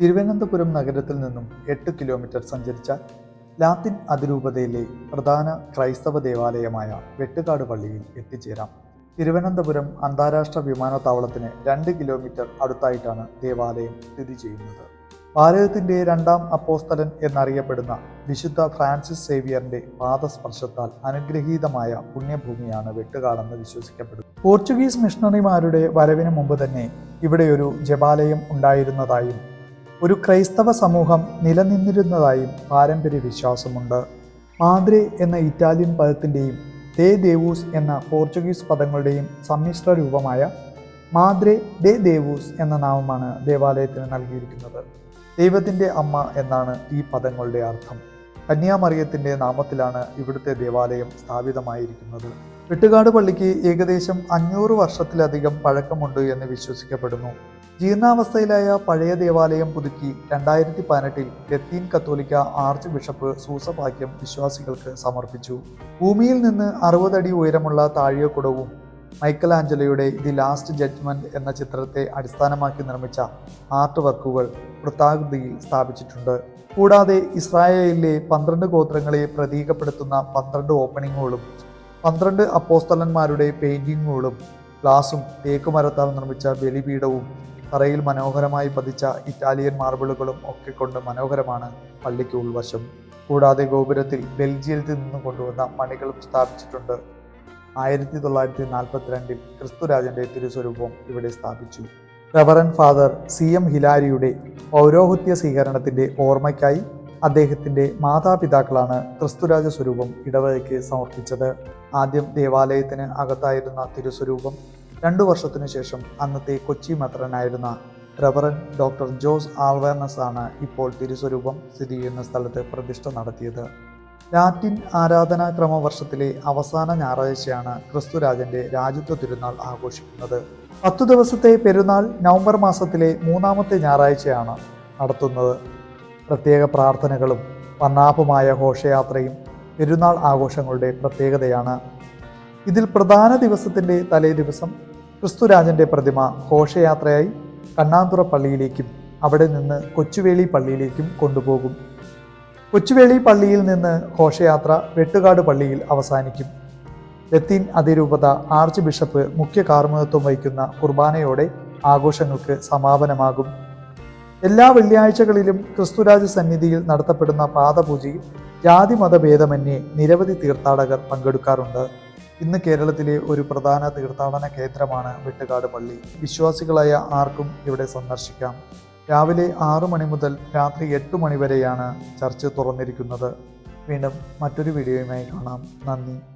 തിരുവനന്തപുരം നഗരത്തിൽ നിന്നും എട്ട് കിലോമീറ്റർ സഞ്ചരിച്ച ലാത്തിൻ അതിരൂപതയിലെ പ്രധാന ക്രൈസ്തവ ദേവാലയമായ വെട്ടുകാട് പള്ളിയിൽ എത്തിച്ചേരാം. തിരുവനന്തപുരം അന്താരാഷ്ട്ര വിമാനത്താവളത്തിന് രണ്ട് കിലോമീറ്റർ അടുത്തായിട്ടാണ് ദേവാലയം സ്ഥിതി ചെയ്യുന്നത്. ഭാരതത്തിന്റെ രണ്ടാം അപ്പോസ്തലൻ എന്നറിയപ്പെടുന്ന വിശുദ്ധ ഫ്രാൻസിസ് സേവിയറിന്റെ പാദസ്പർശത്താൽ അനുഗ്രഹീതമായ പുണ്യഭൂമിയാണ് വെട്ടുകാടെന്ന് വിശ്വസിക്കപ്പെടുന്നു. പോർച്ചുഗീസ് മിഷണറിമാരുടെ വരവിന് മുമ്പ് തന്നെ ഇവിടെ ഒരു ജപാലയം ഉണ്ടായിരുന്നതായും ഒരു ക്രൈസ്തവ സമൂഹം നിലനിന്നിരുന്നതായും പാരമ്പര്യ വിശ്വാസമുണ്ട്. മാദ്രെ എന്ന ഇറ്റാലിയൻ പദത്തിന്റെയും ദേ ദേവൂസ് എന്ന പോർച്ചുഗീസ് പദങ്ങളുടെയും സമ്മിശ്ര രൂപമായ മാദ്രെ ദേ ദേവൂസ് എന്ന നാമമാണ് ദേവാലയത്തിന് നൽകിയിരിക്കുന്നത്. ദൈവത്തിന്റെ അമ്മ എന്നാണ് ഈ പദങ്ങളുടെ അർത്ഥം. കന്യാമറിയത്തിന്റെ നാമത്തിലാണ് ഇവിടുത്തെ ദേവാലയം സ്ഥാപിതമായിരിക്കുന്നത്. വെട്ടുകാട് പള്ളിക്ക് ഏകദേശം അഞ്ഞൂറ് വർഷത്തിലധികം പഴക്കമുണ്ട് എന്ന് വിശ്വസിക്കപ്പെടുന്നു. ജീർണാവസ്ഥയിലായ പഴയ ദേവാലയം പുതുക്കി രണ്ടായിരത്തി പതിനെട്ടിൽ ലത്തീൻ കത്തോലിക്ക ആർച്ച് ബിഷപ്പ് സൂസഭാഗ്യം വിശ്വാസികൾക്ക് സമർപ്പിച്ചു. ഭൂമിയിൽ നിന്ന് അറുപതടി ഉയരമുള്ള താഴികക്കുടവും മൈക്കൽ ആഞ്ചലോയുടെ ദി ലാസ്റ്റ് ജഡ്ജ്മെന്റ് എന്ന ചിത്രത്തെ അടിസ്ഥാനമാക്കി നിർമ്മിച്ച ആർട്ട് വർക്കുകൾ വൃത്താകൃതിയിൽ സ്ഥാപിച്ചിട്ടുണ്ട്. കൂടാതെ ഇസ്രായേലിലെ പന്ത്രണ്ട് ഗോത്രങ്ങളെ പ്രതീകപ്പെടുത്തുന്ന പന്ത്രണ്ട് ഓപ്പണിങ്ങുകളും പന്ത്രണ്ട് അപ്പോസ്തലന്മാരുടെ പെയിന്റിങ്ങുകളും ഗ്ലാസും തേക്കുമരത്താൽ നിർമ്മിച്ച ബലിപീഠവും തറയിൽ മനോഹരമായി പതിച്ച ഇറ്റാലിയൻ മാർബിളുകളും ഒക്കെ കൊണ്ട് മനോഹരമാണ് പള്ളിക്ക് ഉൾവശം. കൂടാതെ ഗോപുരത്തിൽ ബെൽജിയത്തിൽ നിന്ന് കൊണ്ടുവന്ന മണികളും സ്ഥാപിച്ചിട്ടുണ്ട്. ആയിരത്തി തൊള്ളായിരത്തി നാൽപ്പത്തിരണ്ടിൽ ക്രിസ്തുരാജന്റെ തിരുസ്വരൂപം ഇവിടെ സ്ഥാപിച്ചു. റവറൻ ഫാദർ സി എം ഹിലാരിയുടെ പൗരോഹിത്യ സ്വീകരണത്തിന്റെ ഓർമ്മയ്ക്കായി അദ്ദേഹത്തിന്റെ മാതാപിതാക്കളാണ് ക്രിസ്തുരാജ സ്വരൂപം ഇടവകയ്ക്ക് സമർപ്പിച്ചത്. ആദ്യം ദേവാലയത്തിന് അകത്തായിരുന്ന തിരുസ്വരൂപം രണ്ടു വർഷത്തിനു ശേഷം അന്നത്തെ കൊച്ചി മെത്രനായിരുന്ന റെവറൻ ഡോക്ടർ ജോസ് ആൾവേർണസ് ആണ് ഇപ്പോൾ തിരുസ്വരൂപം സ്ഥിതി ചെയ്യുന്ന സ്ഥലത്ത് പ്രതിഷ്ഠ നടത്തിയത്. ലാറ്റിൻ ആരാധനാക്രമ വർഷത്തിലെ അവസാന ഞായറാഴ്ചയാണ് ക്രിസ്തുരാജന്റെ രാജ്യത്വ തിരുനാൾ ആഘോഷിക്കുന്നത്. പത്തു ദിവസത്തെ പെരുന്നാൾ നവംബർ മാസത്തിലെ മൂന്നാമത്തെ ഞായറാഴ്ചയാണ് നടത്തുന്നത്. പ്രത്യേക പ്രാർത്ഥനകളും പന്നാപ്പുമായ ഘോഷയാത്രയും പെരുന്നാൾ ആഘോഷങ്ങളുടെ പ്രത്യേകതയാണ്. ഇതിൽ പ്രധാന ദിവസത്തിന്റെ തലേ ദിവസം ക്രിസ്തുരാജന്റെ പ്രതിമ ഘോഷയാത്രയായി കണ്ണാന്തുറ പള്ളിയിലേക്കും അവിടെ നിന്ന് കൊച്ചുവേളി പള്ളിയിലേക്കും കൊണ്ടുപോകും. കൊച്ചുവേളി പള്ളിയിൽ നിന്ന് ഘോഷയാത്ര വെട്ടുകാട് പള്ളിയിൽ അവസാനിക്കും. ലത്തീൻ അതിരൂപത ആർച്ച് ബിഷപ്പ് മുഖ്യ കാർമ്മികത്വം വഹിക്കുന്ന കുർബാനയോടെ ആഘോഷങ്ങൾക്ക് സമാപനമാകും. എല്ലാ വെള്ളിയാഴ്ചകളിലും ക്രിസ്തുരാജ സന്നിധിയിൽ നടത്തപ്പെടുന്ന പാദപൂജയിൽ ജാതി മതഭേദമന്യേ നിരവധി തീർത്ഥാടകർ പങ്കെടുക്കാറുണ്ട്. ഇന്ന് കേരളത്തിലെ ഒരു പ്രധാന തീർത്ഥാടന കേന്ദ്രമാണ് വെട്ടുകാട് പള്ളി. വിശ്വാസികളായ ആർക്കും ഇവിടെ സന്ദർശിക്കാം. രാവിലെ ആറു മണി മുതൽ രാത്രി എട്ട് മണി വരെയാണ് ചർച്ച് തുറന്നിരിക്കുന്നത്. വീണ്ടും മറ്റൊരു വീഡിയോയുമായി കാണാം. നന്ദി.